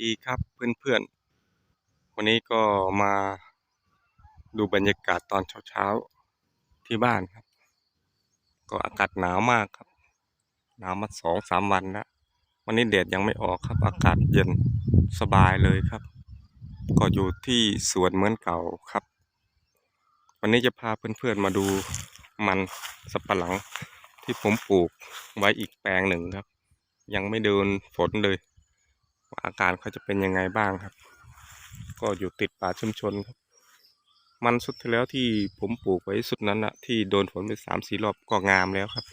ดีครับเพื่อนๆ วันนี้ก็มาดูบรรยากาศตอนเช้าๆ ที่บ้านครับ ก็อากาศหนาวมากครับ หนาวมาสองสามวันแล้ว วันนี้แดดยังไม่ออกครับ อากาศเย็นสบายเลยครับ ก็อยู่ที่สวนเหมือนเก่าครับ วันนี้จะพาเพื่อนๆมาดูมันสับปะหลังที่ผมปลูกไว้อีกแปลงหนึ่งครับ ยังไม่โดนฝนเลย อาการเขาจะเป็นยังไงบ้างครับ ก็อยู่ติดป่าชุมชนครับ มันสุดที่แล้วที่ผมปลูกไว้สุดนั้นนะที่โดนฝนไปสามสี่รอบก็งามแล้วครับ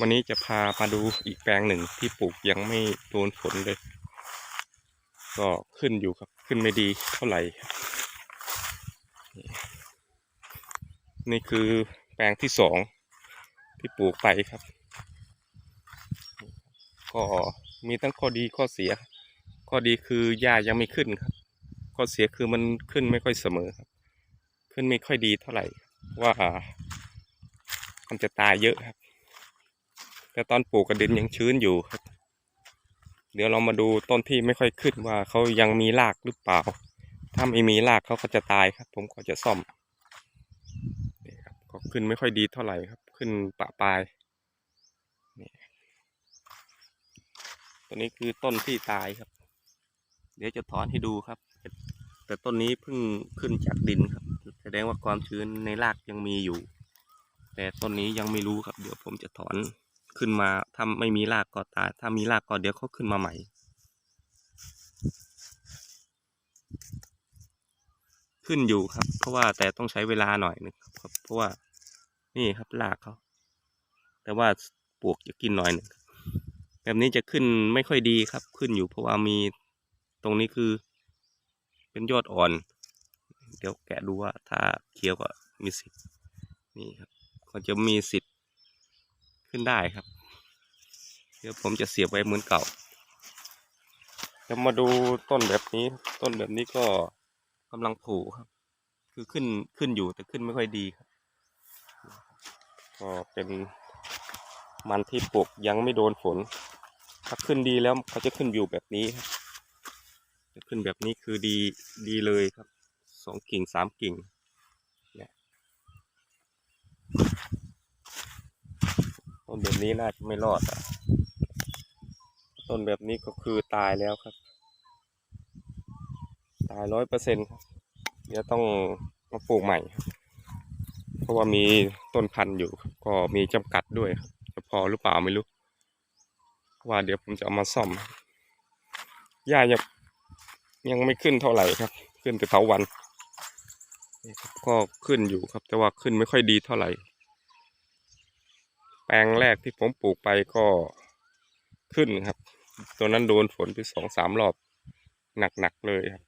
วันนี้จะพามาดูอีกแปลงหนึ่งที่ปลูกยังไม่โดนฝนเลย ก็ขึ้นอยู่ครับ ขึ้นไม่ดีเท่าไหร่ครับนี่นี่คือแปลงที่สองที่ปลูกไปครับ ก็มีทั้งข้อดีข้อเสีย ข้อดีคือหญ้ายังไม่ขึ้นครับ ข้อเสียคือมันขึ้นไม่ค่อยเสมอครับ ขึ้นไม่ค่อยดีเท่าไหร่เพราะว่ามันจะตายเยอะครับ แต่ตอนปลูกกระดินยังชื้นอยู่ครับ เดี๋ยวเรามาดูต้นที่ไม่ค่อยขึ้นว่าเขายังมีรากหรือเปล่า ถ้าไม่มีรากเขาก็จะตายครับ ผมก็จะซ่อมนี่ครับก็ขึ้นไม่ค่อยดีเท่าไหร่ครับ ขึ้นปะปลายนี่ตัวนี้คือต้นที่ตายครับ เดี๋ยวจะถอนให้ดูครับ แต่ต้นนี้เพิ่งขึ้นจากดินครับ แสดงว่าความชื้นในรากยังมีอยู่ แต่ต้นนี้ยังไม่รู้ครับ เดี๋ยวผมจะถอนขึ้นมาถ้าไม่มีรากก็ตาย ถ้ามีรากก็เดี๋ยวเขาขึ้นมาใหม่ ขึ้นอยู่ครับ เพราะว่าแต่ต้องใช้เวลาหน่อยนึงครับ เพราะว่านี่ครับรากเขาแต่ว่าปลวกจะกินหน่อยหนึ่งแบบนี้จะขึ้นไม่ค่อยดีครับ ขึ้นอยู่เพราะว่ามี ตรงนี้คือ เป็นยอดอ่อน เดี๋ยวแกะดูว่าถ้าเคี้ยวก็มีสิทธิ์นี่ครับก็จะมีสิทธิ์ขึ้นได้ครับ เดี๋ยวผมจะเสียบไว้เหมือนเก่าจะมาดูต้นแบบนี้ ต้นแบบนี้ก็กำลังผูครับ คือขึ้นขึ้นอยู่แต่ขึ้นไม่ค่อยดีครับ ก็เป็นมันที่ปลูกยังไม่โดนฝน ถ้าขึ้นดีแล้วเขาจะขึ้นอยู่แบบนี้ครับ ขึ้นแบบนี้คือดีดีเลยครับสองกิ่งสามกิ่งเนี่ยต้นแบบนี้น่าจะไม่รอดอะต้นแบบนี้ก็คือตายแล้วครับ ตายร้อยเปอร์เซ็นครับเดี๋ยวต้องมาปลูกใหม่ครับเพราะว่ามีต้นพันธุ์อยู่ก็มีจำกัดด้วยครับจะพอหรือเปล่าไม่รู้ว่าเดี๋ยวผมจะเอามาซ่อมหญ้ายัง ยังไม่ขึ้นเท่าไหร่ครับ ขึ้นแต่เถาวันก็ขึ้นอยู่ครับ แต่ว่าขึ้นไม่ค่อยดีเท่าไหร่ แปลงแรกที่ผมปลูกไปก็ขึ้นครับ ตัวนั้นโดนฝนไปสองสามรอบหนักๆเลยครับ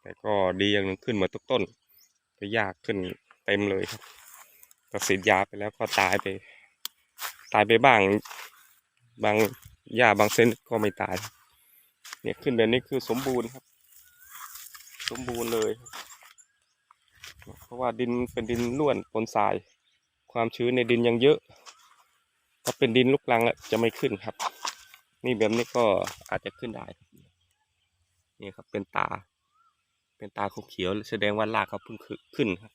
แต่ก็ดีอย่างนึงขึ้นมาทุกต้นแต่ยากขึ้นเต็มเลยครับก็ฉีดยาไปแล้วก็ตายไป ตายไปบ้าง บางหญ้าบางเส้นก็ไม่ตาย เนี่ยขึ้นแบบนี้คือสมบูรณ์ครับ สมบูรณ์เลย เพราะว่าดินเป็นดินล้วนปนทราย ความชื้นในดินยังเยอะ ถ้าเป็นดินลูกรังจะไม่ขึ้นครับ นี่แบบนี้ก็อาจจะขึ้นได้นี่ครับเป็นตา เป็นตาเขียวแสดงว่ารากเขาเพิ่งขึ้นครับ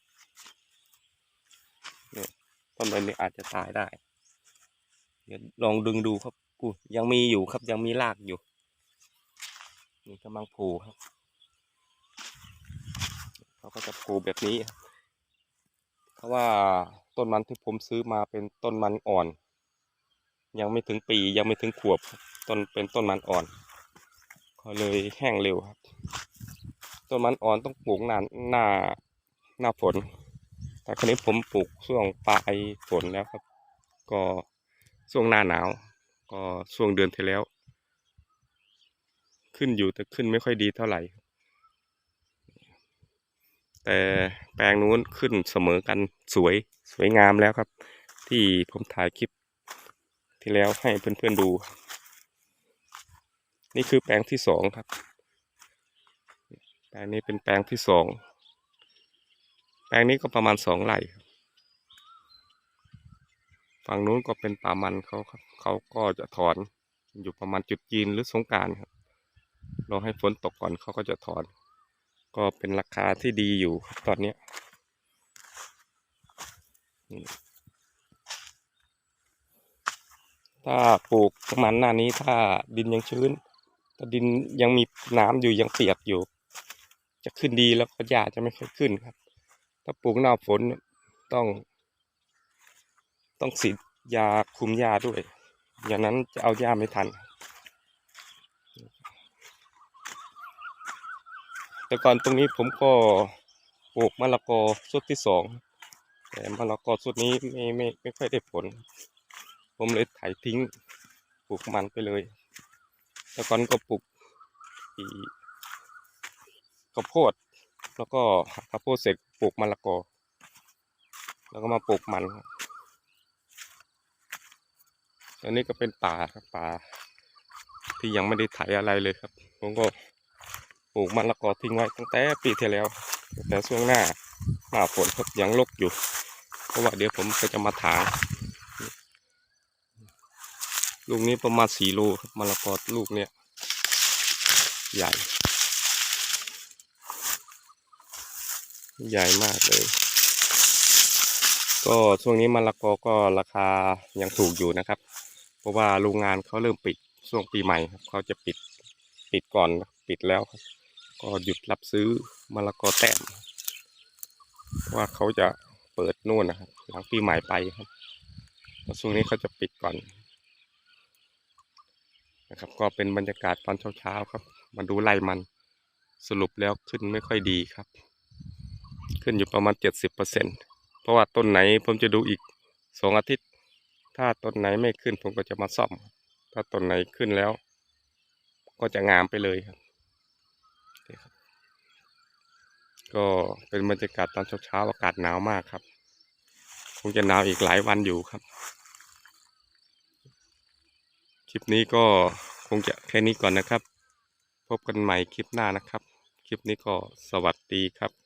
เนี่ยต้นใบนี้อาจจะตายได้ เดี๋ยวลองดึงดูครับกูยังมีอยู่ครับยังมีรากอยู่ นี่กำลังผล่ครับเขาก็จะผล่แบบนี้ครับเพราะว่าต้นมันที่ผมซื้อมาเป็นต้นมันอ่อน ยังไม่ถึงปียังไม่ถึงขวบต้นเป็นต้นมันอ่อนก็เลยแห้งเร็วครับ ต้นมันอ่อนต้องปลูกน้าหน้าหน้าฝน แต่คราวนี้ผมปลูกช่วงปลายฝนแล้วครับ ก็ช่วงหน้าหนาว ก็ช่วงเดือนที่แล้ว ขึ้นอยู่แต่ขึ้นไม่ค่อยดีเท่าไหร่ แต่แปลงนู้นขึ้นเสมอกันสวยสวยงามแล้วครับ ที่ผมถ่ายคลิปที่แล้วให้เพื่อนๆดู นี่คือแปลงที่สองครับ แปลงนี้เป็นแปลงที่สองแปลงนี้ก็ประมาณสองไร่ฝั่งนู้นก็เป็นป่ามันเขาครับเขาก็จะถอนอยู่ประมาณจุดจีนหรือสงการครับ รอให้ฝนตกก่อนเขาก็จะถอน ก็เป็นราคาที่ดีอยู่ตอนนี้ถ้าปลูกประมาณหน้านี้ถ้าดินยังชื้น ถ้าดินยังมีน้ำอยู่ยังเปียกอยู่ จะขึ้นดีแล้วก็หญ้าจะไม่ค่อยขึ้นครับ ถ้าปลูกหน้าฝนต้อง ต้องฉีดยาคุมหญ้าด้วย อย่างนั้นจะเอาหญ้าไม่ทัน แต่ก่อนตรงนี้ผมก็ปลูกมะละกอสุดที่สองแต่มะละกอสุดนี้ไม่ไม่ไม่ค่อยได้ผล ผมเลยไถทิ้งปลูกมันไปเลย แต่ก่อนก็ปลูกอีข้าวโพด แล้วก็ข้าวโพดเสร็จปลูกมะละกอ แล้วก็มาปลูกมันอันนี้ก็เป็นป่าครับป่าที่ยังไม่ได้ไถอะไรเลยครับ ผมก็ ปลูกมะละกอทิ้งไว้ตั้งแต่ปีที่แล้ว แต่ช่วงหน้าหน้าฝนครับยังรกอยู่ เพราะว่าเดี๋ยวผมก็จะมาถางลูกนี้ประมาณสี่โลครับมะละกอลูกเนี้ยใหญ่ ใหญ่มากเลย ก็ช่วงนี้มะละกอก็ราคายังถูกอยู่นะครับ เพราะว่าโรงงานเขาเริ่มปิดช่วงปีใหม่ครับเขาจะปิดปิดก่อนปิดแล้วครับ ก็หยุดรับซื้อมะละกอแต้มเพราะว่าเขาจะเปิดนู่นนะครับหลังปีใหม่ไปครับแล้วช่วงนี้เขาจะปิดก่อนนะครับ ก็เป็นบรรยากาศตอนเช้าๆครับ มาดูไร่มันสรุปแล้วขึ้นไม่ค่อยดีครับ ขึ้นอยู่ประมาณเจ็ดสิบเปอร์เซ็นเพราะว่าต้นไหนผมจะดูอีกสองอาทิตย์ ถ้าต้นไหนไม่ขึ้นผมก็จะมาซ่อม ถ้าต้นไหนขึ้นแล้ว ก็จะงามไปเลยครับ นี่ครับ ก็เป็นบรรยากาศตอนเช้าๆอากาศหนาวมากครับ คงจะหนาวอีกหลายวันอยู่ครับ คลิปนี้ก็คงจะแค่นี้ก่อนนะครับ พบกันใหม่คลิปหน้านะครับ คลิปนี้ก็สวัสดีครับ